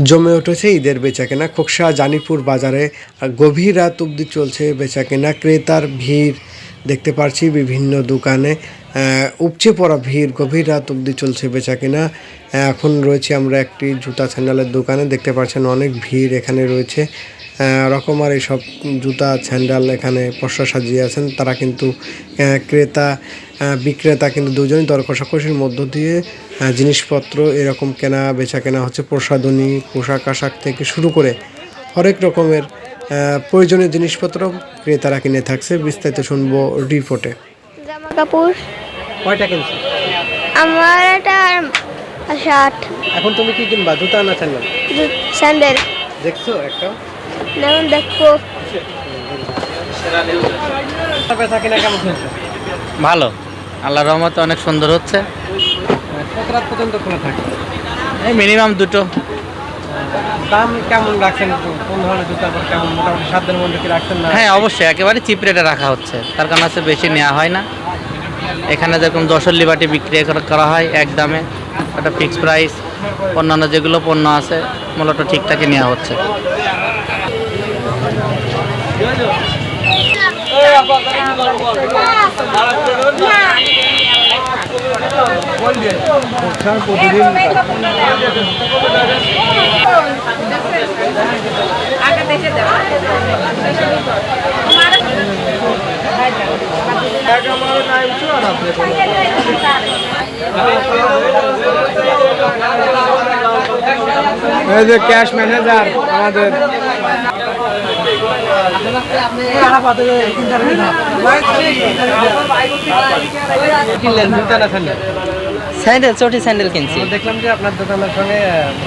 জমে উঠেছে ঈদের বেচাকেনা। খোকসা জানিপুর বাজারে গভীর রাত অবধি চলছে বেচাকেনা। ক্রেতার ভিড় দেখতে পারছি বিভিন্ন দোকানে। উপচে পড়া ভিড়, গভীর রাত অবধি চলছে বেচাকেনা এখন রয়েছে আমরা একটি জুতা স্যান্ডেলের দোকানে, দেখতে পাচ্ছেন অনেক ভিড় এখানে রয়েছে। রকমার এইসব জুতা স্যান্ডেল এখানে পশা সাজিয়ে আছেন। তারা কিন্তু ক্রেতা বিক্রেতা কিন্তু দুজনই দর কষাকষির মধ্য দিয়ে জিনিসপত্র এরকম কেনা, বেচা কেনা হচ্ছে প্রসাধনী, পোশাক আশাক থেকে শুরু করে হরেক রকমের প্রয়োজনীয় জিনিসপত্র ক্রেতারা কিনে থাকছে। বিস্তারিত শুনব রিপোর্টে। জামা কাপড়। কয়টা কিনছো? আমার একটা শার্ট এখন তুমি কি কিনবা? জুতা না স্যান্ডেল? স্যান্ডেল। দেখছ একটা? যেমন দেখো। বেচা কেনা কেমন চলছে? ভালো। আল্লাহ রহমতে অনেক সুন্দর হচ্ছে। কত রাত পর্যন্ত খোলা থাকে? এই মিনিমাম দুটো। দাম কেমন রাখছেন? কোন ধরনের জুতার পর কেমন? মোটামুটি দিনের মধ্যে কি রাখছেন না? হ্যাঁ অবশ্যই। একেবারে চিপ রেটে রাখা হচ্ছে। তার কারণ হচ্ছে বেশি নেওয়া হয় না। এখানে যেরকম দশর লিবাটি বিক্রি করা- করা হয় এক দামে, একটা ফিক্স প্রাইস অন্যান্য যেগুলো পণ্য আছে, মূলত ঠিকঠাকই নেওয়া হচ্ছে। এই ক্যাশ ম্যানেজার আমাদের। কিনলেন স্যান্ডেল স্যান্ডেল চটি স্যান্ডেল কিনছি। দেখলাম যে আপনার দোকানের সঙ্গে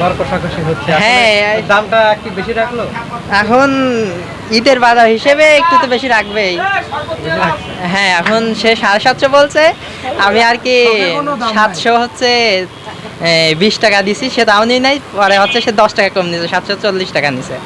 দর কষাকষি হচ্ছে। হ্যাঁ। দামটা কি বেশি রাখল? এখন ঈদের বাজার হিসেবে একটু তো বেশি রাখবেই। হ্যাঁ এখন সে সাড়ে সাতশো বলছে। আমি আর কি সাতশো হচ্ছে বিশ টাকা দিছি সে তাও নিয়ে নাই। পরে হচ্ছে সে দশ টাকা কম নিছে সাতশো চল্লিশ টাকা নিছে।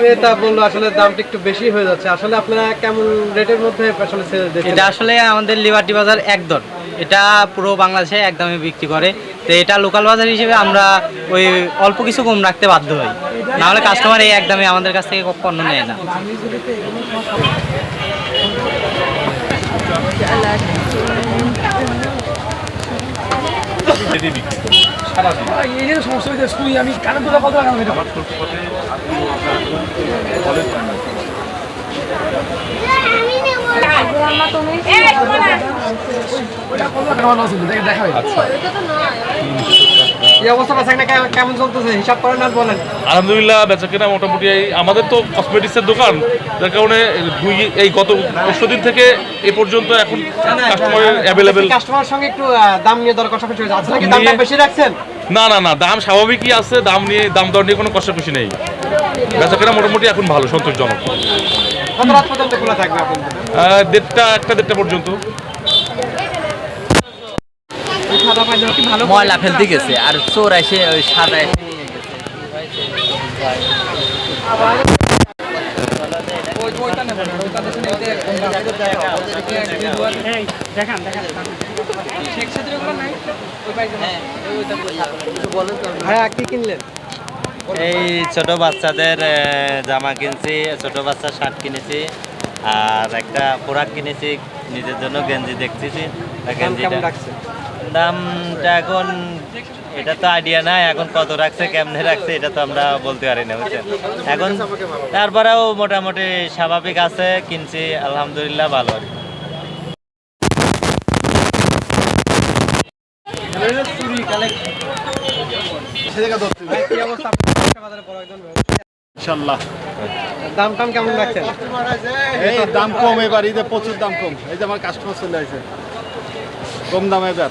ক্রেতা বলল আসলে দামটা একটু বেশি হয়ে যাচ্ছে। আসলে আপনারা কেমন রেটের মধ্যে আসলে এটা আসলে আমাদের লিবার্টি বাজার এক দর এটা পুরো বাংলাদেশে একদমই বিক্রি করে। তো এটা লোকাল বাজার হিসেবে আমরা ওই অল্প কিছু কম রাখতে বাধ্য হই। নাহলে কাস্টমার এই একদমই আমাদের কাছ থেকে পণ্য নেয় না। দেখে হয় এই অবস্থা বেচাকেনা কেমন- কেমন চলতেছে? হিসাব করেন আর বলেন। আলহামদুলিল্লাহ বেচা কেনা মোটামুটি এই আমাদের তো কসমেটিক্সের দোকান। যার কারণে দুই এই গত পরশু দিন থেকে এ পর্যন্ত এখন কাস্টমারের অ্যাভেলেবেল কাস্টমার সঙ্গে একটু দাম নিয়ে দর কষাকষি হয়েছে। আচ্ছা নাকি দামটা বেশি রাখছেন? না না না দাম স্বাভাবিকই আছে দাম নিয়ে দাম দর নিয়ে কোনো কষাকষি নেই। বেচা কেনা মোটামুটি এখন ভালো সন্তোষজনক। কত রাত পর্যন্ত খোলা থাকবে আপনাদের? আহ, দেড়টা একটা দেড়টা পর্যন্ত। ময়লা ফেলতে গেছে আর চোর এসে ওই সাদা এসে ভাইয়া কি এই ছোট বাচ্চাদের জামা কিনছি ছোট বাচ্চার শার্ট কিনেছি আর একটা পোড়াক কিনেছি নিজের জন্য গেঞ্জি দেখতেছি। গেঞ্জিটা রাখছে দামটা এখন এটা তো আইডিয়া নাই এখন কত রাখছে কেমনে রাখছে এটা তো আমরা বলতে পারি না বুঝছেন? এখন তারপরেও মোটামুটি স্বাভাবিক আছে কিনছি আলহামদুলিল্লাহ ভালো। আর ইনশাল্লাহ দাম টাম কেমন রাখছেন? এই দাম কম এবার ঈদে প্রচুর দাম কম। এই যে আমার কাস্টমার চলে আসে। কম দাম এবার।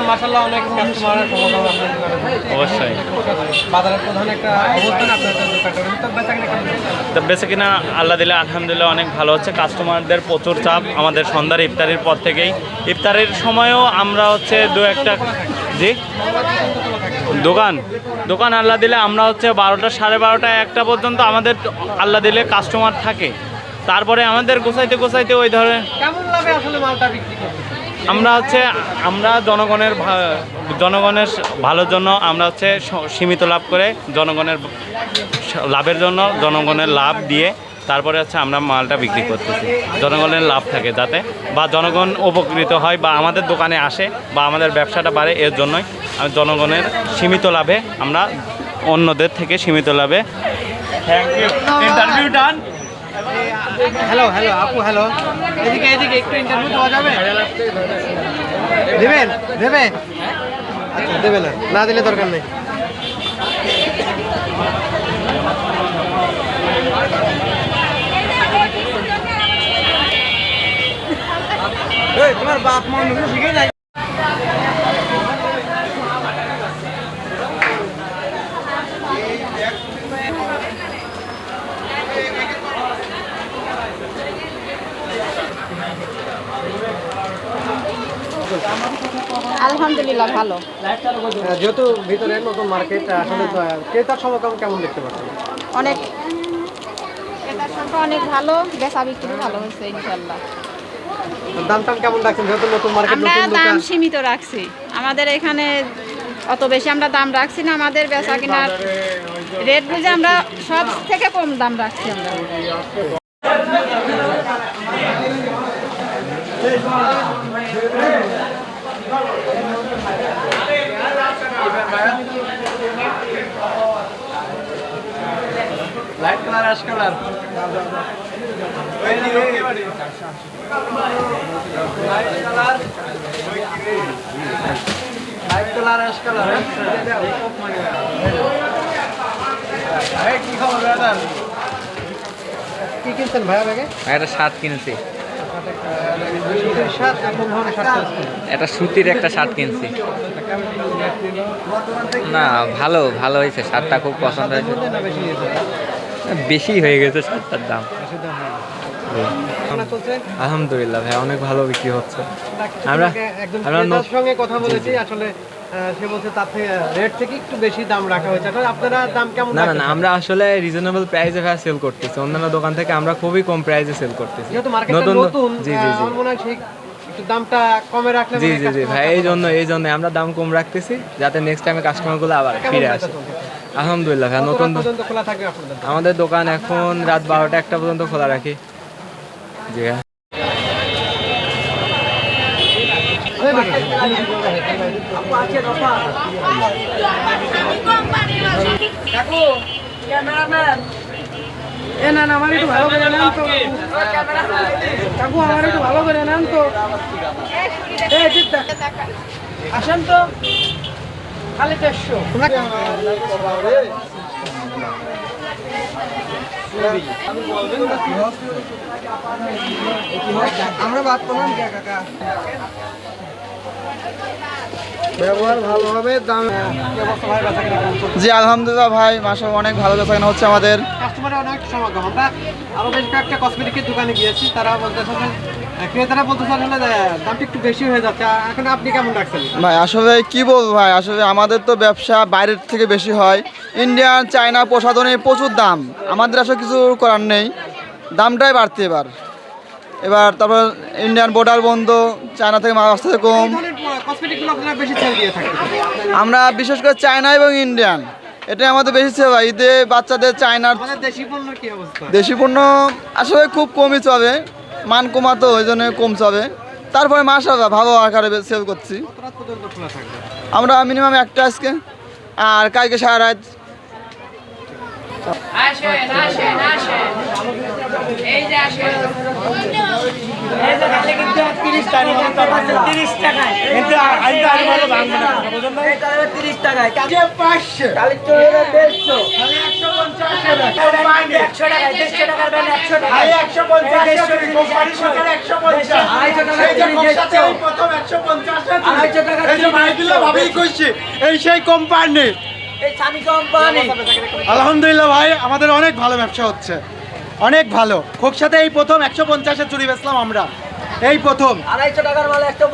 মাসাল্লাহ অনেক কাস্টমারের সমাগম আপনার অবশ্যই। বাজারের প্রধান একটা অবস্থান আপনার দোকানটা বেচা কিনা আল্লাহ দিলে আলহামদুলিল্লাহ অনেক ভালো হচ্ছে। কাস্টমারদের প্রচুর চাপ। আমাদের সন্ধ্যার ইফতারির পর থেকেই। ইফতারের সময়ও আমরা হচ্ছে দু একটা জি? দোকান। দোকান আল্লাহ দিলে আমরা হচ্ছে বারোটা সাড়ে বারোটা একটা পর্যন্ত আমাদের আল্লাহ দিলে কাস্টমার থাকে। তারপরে আমাদের গোছাইতে গোছাইতে ওই ধরে কেমন লাভে আসলে মালটা বিক্রি করতে? আমরা হচ্ছে আমরা জনগণের জনগণের ভালোর জন্য আমরা হচ্ছে সীমিত লাভ করে জনগণের লাভের জন্য জনগণের লাভ দিয়ে তারপরে হচ্ছে আমরা মালটা বিক্রি করতেছি। জনগণের লাভ থাকে যাতে বা জনগণ উপকৃত হয় বা আমাদের দোকানে আসে বা আমাদের ব্যবসাটা বাড়ে এর জন্যই জনগণের সীমিত লাভে আমরা অন্যদের থেকে সীমিত লাভে thank you interview done hello hello আপু হ্যালো এদিকে এদিকে একটু ইন্টারভিউ দেওয়া যাবে দেবেন দেবে আচ্ছা দেবে না না দিলে দরকার নেই তোমার বাপ মা শিখে যায় আলহামদুলিল্লাহ ভালো। যেহেতু ভিতরে নতুন মার্কেট আসলে ক্রেতার সমাগম কেমন দেখতে পাচ্ছেন? অনেক ক্রেতার সংখ্যা অনেক ভালো বেচা বিক্রি ভালো হয়েছে ইনশাল্লাহ দাম টাম কেমন রাখছেন? যেহেতু নতুন মার্কেট আমরা দাম সীমিত রাখছি। আমাদের এখানে অত বেশি আমরা দাম রাখছি না আমাদের বেচা কেনার রেট বুঝে আমরা সব থেকে কম দাম রাখছি আমরা। Ash colour. Light colour ash colour কি খবর দাদা কি কিনছেন ভাইয়া ব্যাগে? একটা শার্ট কিনছি। সুতির একটা শার্ট কিনছি। না ভালো ভালো হয়েছে। শার্টটা খুব পছন্দ হয়েছে। বেশি হয়ে গেছে শার্টটার দাম। আলহামদুলিল্লাহ ভাই অনেক ভালো বিক্রি হচ্ছে। আমরা একজন সঙ্গে কথা বলেছি আসলে সে বলছে তার থেকে রেট থেকে একটু বেশি দাম রাখা হয়েছে। আসলে আপনারা দাম কেমন না না না আমরা আসলে রিজনেবল প্রাইসে ভাই সেল করতেছি। অন্যান্য দোকান থেকে আমরা খুবই কম প্রাইসে সেল করতেছি। যেহেতু মার্কেটটা নতুন নতুন জি জি জি। মনে হয় একটু দামটা কমে রাখলে জি মানে জি জি ভাই এই জন্য এই জন্য আমরা দাম কম রাখতেছি যাতে নেক্সট টাইমে কাস্টমারগুলো আবার ফিরে আসে? আলহামদুলিল্লাহ ভাই নতুন খোলা থাকবে আমাদের দোকান এখন রাত বারোটা একটা পর্যন্ত খোলা রাখি। জি। এ না না আমার একটু ভালো করে নেন তো। কাকু আমার একটু ভালো করে নেন তো। আসেন তো। আমরা বাদ করলাম কাকা? ব্যবহার ভালো হবে দাম? জি আলহামদুলিল্লাহ ভাই মাসে অনেক ভালো বেচাকেনা হচ্ছে আমাদের। কাস্টমারের অনেক সমাগম আমরা আরও বেশ কয়েকটা কসমেটিকের দোকানে গিয়েছি তারা বলতেছে যে ক্রেতারা বলতেছে আসলে দামটা একটু বেশি হয়ে যাচ্ছে। এখন আপনি কেমন রাখছেন? ভাই আসলে কি বলব ভাই আসলে আমাদের তো ব্যবসা বাইরের থেকে বেশি হয়। ইন্ডিয়ান চায়না প্রসাধনে প্রচুর দাম। আমাদের আসলে কিছু করার নেই। দামটাই বাড়তে এবার। এবার তারপর ইন্ডিয়ান বর্ডার বন্ধ চায়না থেকে মাল আসতে কম। আমরা বিশেষ করে চায়না এবং ইন্ডিয়ান। এটাই আমাদের বেশি সেবা। ঈদে বাচ্চাদের চায়নার দেশি পণ্যের কি অবস্থা? দেশি পণ্য আসলে খুব কমই চলে। মান কমাতো ওই জন্য কম চলে। তারপরে মাসাল্লাহ ভালো আকারে সেল করছি। আমরা মিনিমাম একটা আজকে। আর কালকে সারা রাত। এই যে আসেন এই যে খালি কিন্তু আজকে তিরিশ টাকা তিরিশ টাকায়। কিন্তু আমি তো আগে ভালো ভাঙবো না। বুঝলেন না তিরিশ টাকায় পাঁচশো। দেড়শো। একশো পঞ্চাশ একশো টাকা দেড়শো টাকার বেলা একশো টাকা। একশো পঞ্চাশ একশো পঞ্চাশ প্রথম একশো পঞ্চাশ এই যে ভাবেই করছি এই সেই কোম্পানি আলহামদুলিল্লাহ ভাই আমাদের অনেক ভালো ব্যবসা হচ্ছে। অনেক ভালো। খোকসাতে এই প্রথম একশো পঞ্চাশে চুরি বেচলাম আমরা। এই প্রথম। আড়াইশো টাকার মাল একশো